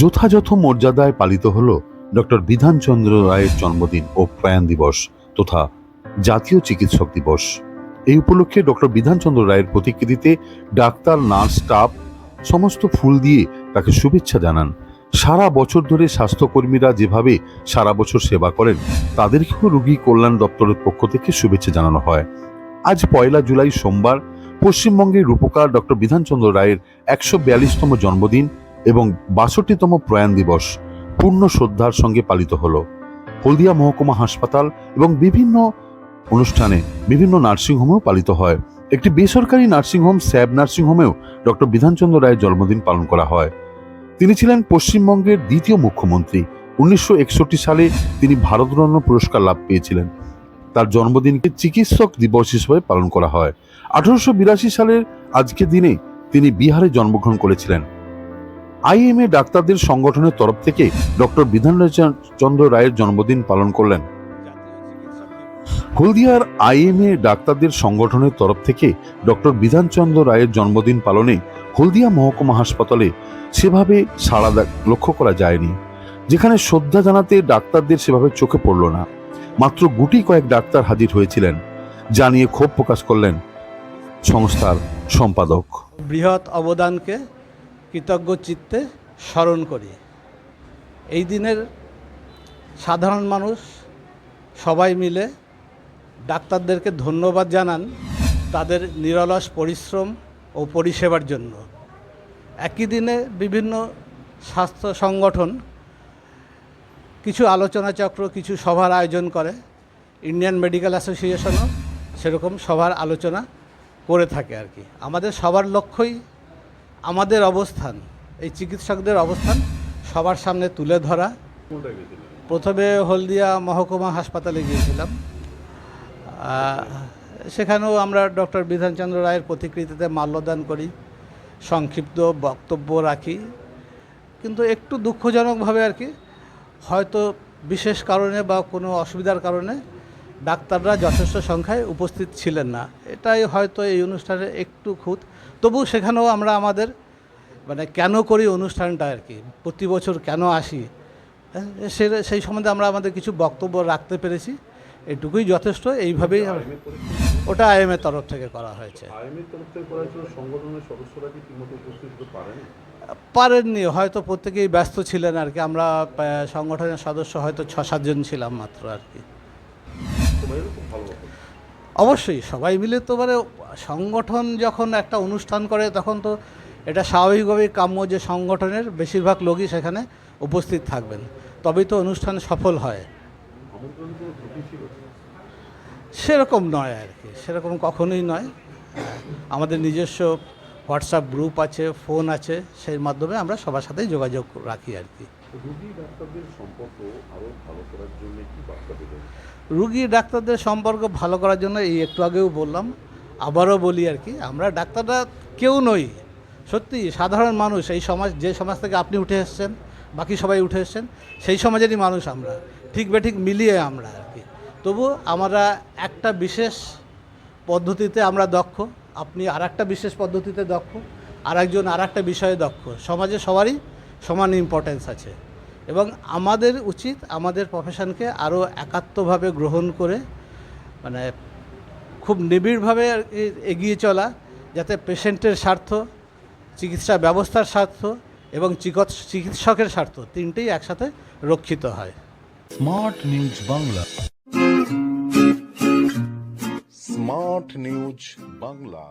যথাযথ মর্যাদায় পালিত হল ডক্টর বিধানচন্দ্র রায়ের জন্মদিন ও প্রয়াণ দিবস তথা জাতীয় চিকিৎসক দিবস। এই উপলক্ষে ডক্টর বিধানচন্দ্র রায়ের প্রতিকৃতিতে ডাক্তার, নার্স, স্টাফ সমস্ত ফুল দিয়ে তাকে শুভেচ্ছা জানান। সারা বছর ধরে স্বাস্থ্যকর্মীরা যেভাবে সারা বছর সেবা করেন, তাদেরকেও রোগী কল্যাণ দপ্তরের পক্ষ থেকে শুভেচ্ছা জানানো হয়। আজ পয়লা জুলাই সোমবার পশ্চিমবঙ্গের রূপকার ডক্টর বিধানচন্দ্র রায়ের একশো বিয়াল্লিশতম জন্মদিন এবং বাষট্টিতম প্রয়াণ দিবস পূর্ণ শ্রদ্ধার সঙ্গে পালিত হলো। হলদিয়া মহকুমা হাসপাতাল এবং বিভিন্ন অনুষ্ঠানে বিভিন্ন নার্সিংহোমেও পালিত হয়। একটি বেসরকারি নার্সিংহোম স্যাব নার্সিংহোমেও ডক্টর বিধানচন্দ্র রায়ের জন্মদিন পালন করা হয়। তিনি ছিলেন পশ্চিমবঙ্গের দ্বিতীয় মুখ্যমন্ত্রী। উনিশশো একষট্টি সালে তিনি ভারতরত্ন পুরস্কার লাভ পেয়েছিলেন। তার জন্মদিনকে চিকিৎসক দিবস হিসেবে পালন করা হয়। আঠারোশো বিরাশি সালের আজকের দিনে তিনি বিহারে জন্মগ্রহণ করেছিলেন। আইএমএ ডাক্তারদের সংগঠনের তরফ থেকে ডক্টর বিধান চন্দ্র রায়ের জন্মদিন পালন করলেন। হলদিয়ার আইএমএ ডাক্তারদের সংগঠনের তরফ থেকে ডক্টর বিধানচন্দ্র রায়ের জন্মদিন পালনে হলদিয়া মহকুমা হাসপাতালে সেভাবে সাড়া লক্ষ্য করা যায়নি, যেখানে শ্রদ্ধা জানাতে ডাক্তারদের সেভাবে চোখে পড়ল না। মাত্র গুটি কয়েক ডাক্তার হাজির হয়েছিলেন, যা নিয়ে ক্ষোভ প্রকাশ করলেন সংস্থার সম্পাদক। বৃহৎ অবদানকে কৃতজ্ঞ চিত্তে স্মরণ করি। এই দিনের সাধারণ মানুষ সবাই মিলে ডাক্তারদেরকে ধন্যবাদ জানান তাদের নিরলস পরিশ্রম ও পরিষেবার জন্য। একই দিনে বিভিন্ন স্বাস্থ্য সংগঠন কিছু আলোচনা চক্র, কিছু সভার আয়োজন করে। ইন্ডিয়ান মেডিকেল অ্যাসোসিয়েশনও সেরকম সভার আলোচনা করে থাকে আর কি। আমাদের সবার লক্ষ্যই আমাদের অবস্থান, এই চিকিৎসকদের অবস্থান সবার সামনে তুলে ধরা। প্রথমে হলদিয়া মহকুমা হাসপাতালে গিয়েছিলাম। সেখানেও আমরা ডক্টর বিধানচন্দ্র রায়ের প্রতিকৃতিতে মাল্যদান করি, সংক্ষিপ্ত বক্তব্য রাখি। কিন্তু একটু দুঃখজনকভাবে আর কি, হয়তো বিশেষ কারণে বা কোনো অসুবিধার কারণে ডাক্তাররা যথেষ্ট সংখ্যায় উপস্থিত ছিলেন না। এটাই হয়তো এই অনুষ্ঠানে একটু খুঁত। তবু সেখানেও আমরা আমাদের মানে কেন করি অনুষ্ঠানটা আর কি? প্রতি বছর কেন আসি? হ্যাঁ, সে সেই সম্বন্ধে আমরা আমাদের কিছু বক্তব্য রাখতে পেরেছি। এটুকুই যথেষ্ট। এইভাবেই ওটা আইএমের তরফ থেকে করা হয়েছে। পারেননি। হয়তো প্রত্যেকেই ব্যস্ত ছিলেন আর কি। আমরা সংগঠনের সদস্য হয়তো ছ সাতজন ছিলাম মাত্র আর কি। অবশ্যই, সবাই মিলে তো মানে সংগঠন যখন একটা অনুষ্ঠান করে, তখন তো এটা স্বাভাবিকভাবেই কাম্য যে সংগঠনের বেশিরভাগ লোকই সেখানে উপস্থিত থাকবেন। তবেই তো অনুষ্ঠান সফল হয়। সেরকম নয় আর কি, সেরকম কখনোই নয়। আমাদের নিজস্ব হোয়াটসঅ্যাপ গ্রুপ আছে, ফোন আছে, সেই মাধ্যমে আমরা সবার সাথেই যোগাযোগ রাখি আর কি। রুগী ডাক্তারদের সম্পর্ক ভালো করার জন্য কি বার্তা দেবেন? রুগী ডাক্তারদের সম্পর্ক ভালো করার জন্য এই একটু আগেও বললাম, আবারও বলি আর কি, আমরা ডাক্তাররা কেউ নই। সত্যি, সাধারণ মানুষ, এই সমাজ, যে সমাজ থেকে আপনি উঠে এসেছেন, বাকি সবাই উঠে এসেছেন, সেই সমাজেরই মানুষ আমরা, ঠিক বেঠিক মিলিয়ে আমরা আর কি। তবু আমরা একটা বিশেষ পদ্ধতিতে আমরা দক্ষ, আপনি আর একটা বিশেষ পদ্ধতিতে দক্ষ আর একজন আর একটা বিষয়ে দক্ষ, সমাজে সবারই সমান ইম্পর্টেন্স আছে। এবং আমাদের উচিত আমাদের প্রফেশনকে আরও একাত্মভাবে গ্রহণ করে মানে খুব নিবিড়ভাবে এগিয়ে চলা, যাতে পেশেন্টের স্বার্থ, চিকিৎসা ব্যবস্থার স্বার্থ এবং চিকৎস- চিকিৎসকের স্বার্থ তিনটেই একসাথে রক্ষিত হয়। Smart news Bangla smart news Bangla